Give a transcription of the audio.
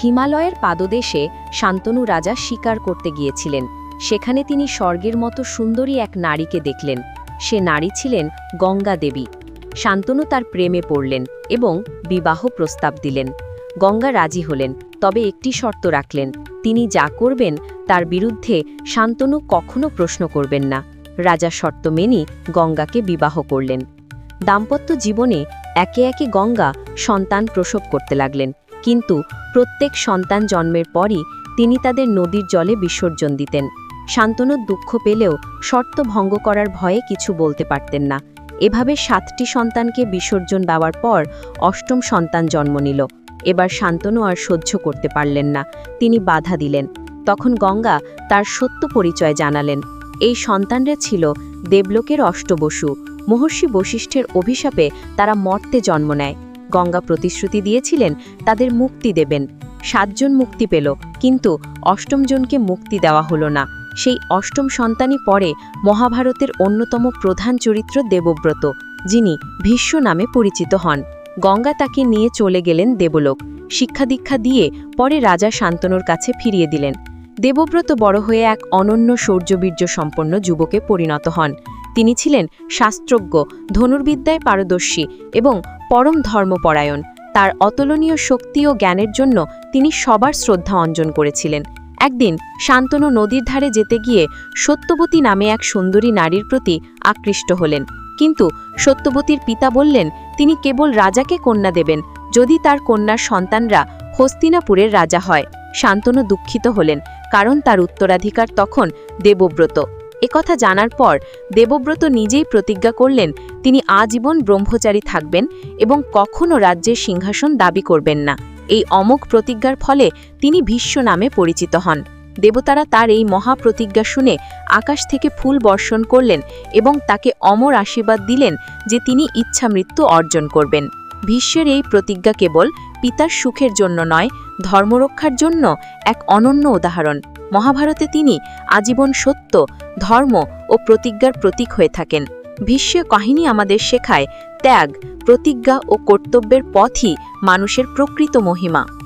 হিমালয়ের পাদদেশে শান্তনু রাজা শিকার করতে গিয়েছিলেন। সেখানে তিনি স্বর্গের মতো সুন্দরী এক নারীকে দেখলেন। সে নারী ছিলেন গঙ্গা দেবী। শান্তনু তার প্রেমে পড়লেন এবং বিবাহ প্রস্তাব দিলেন। গঙ্গা রাজি হলেন, তবে একটি শর্ত রাখলেন, তিনি যা করবেন তার বিরুদ্ধে শান্তনু কখনো প্রশ্ন করবেন না। রাজা শর্ত মেনি গঙ্গাকে বিবাহ করলেন। দাম্পত্য জীবনে একে একে গঙ্গা সন্তান প্রসব করতে লাগলেন। কিন্তু প্রত্যেক সন্তান জন্মের পরই তিনি তাদের নদীর জলে বিসর্জন দিতেন। শান্তনু দুঃখ পেলেও শর্ত ভঙ্গ করার ভয়ে কিছু বলতে পারতেন না। এভাবে সাতটি সন্তানকে বিসর্জন দেওয়ার পর অষ্টম সন্তান জন্ম নিল। এবার শান্তনু আর সহ্য করতে পারলেন না। তিনি বাধা দিলেন। তখন গঙ্গা তার সত্য পরিচয় জানালেন। এই সন্তানরা ছিল দেবলোকের অষ্টবসু। মহর্ষি বশিষ্ঠের অভিশাপে তারা মর্তে জন্ম নেয়। গঙ্গা প্রতিশ্রুতি দিয়েছিলেন, তাদের মুক্তি দেবেন। সাতজন মুক্তি পেল, কিন্তু অষ্টম জনকে মুক্তি দেওয়া হলো না। সেই অষ্টম সন্তানই পরে মহাভারতের অন্যতম প্রধান চরিত্র দেবব্রত, যিনি ভীষ্ম নামে পরিচিত হন। গঙ্গা তাকে নিয়ে চলে গেলেন দেবলোক। শিক্ষা দীক্ষা দিয়ে পরে রাজা শান্তনুর কাছে ফিরিয়ে দিলেন। দেবব্রত বড় হয়ে এক অনন্য শৌর্যবীর্য সম্পন্ন যুবকে পরিণত হন। তিনি ছিলেন শাস্ত্রজ্ঞ, ধনুর্বিদ্যায় পারদর্শী এবং পরম ধর্মপরায়ণ। তার অতুলনীয় শক্তি ও জ্ঞানের জন্য তিনি সবার শ্রদ্ধা অঞ্জন করেছিলেন। একদিন শান্তনু নদীর ধারে যেতে গিয়ে সত্যবতী নামে এক সুন্দরী নারীর প্রতি আকৃষ্ট হলেন। কিন্তু সত্যবতীর পিতা বললেন, তিনি কেবল রাজাকে কন্যা দেবেন, যদি তার কন্যার সন্তানরা হস্তিনাপুরের রাজা হয়। শান্তনু দুঃখিত হলেন, কারণ তার উত্তরাধিকার তখন দেবব্রত। একথা জানার পর দেবব্রত নিজেই প্রতিজ্ঞা করলেন, তিনি আজীবন ব্রহ্মচারী থাকবেন এবং কখনও রাজ্যের সিংহাসন দাবি করবেন না। এই অমোঘ প্রতিজ্ঞার ফলে তিনি ভীষ্ম নামে পরিচিত হন। দেবতারা তার এই মহাপ্রতিজ্ঞা শুনে আকাশ থেকে ফুল বর্ষণ করলেন এবং তাকে অমর আশীর্বাদ দিলেন যে তিনি ইচ্ছা মৃত্যু অর্জন করবেন। ভীষ্মের এই প্রতিজ্ঞা কেবল পিতার সুখের জন্য নয়, ধর্মরক্ষার জন্য এক অনন্য উদাহরণ। মহাভারতে তিনি আজীবন সত্য, ধর্ম ও প্রতিজ্ঞার প্রতীক হয়ে থাকেন। ভীষ্ম কাহিনী আমাদের শেখায় ত্যাগ, প্রতিজ্ঞা ও কর্তব্যের পথই মানুষের প্রকৃত মহিমা।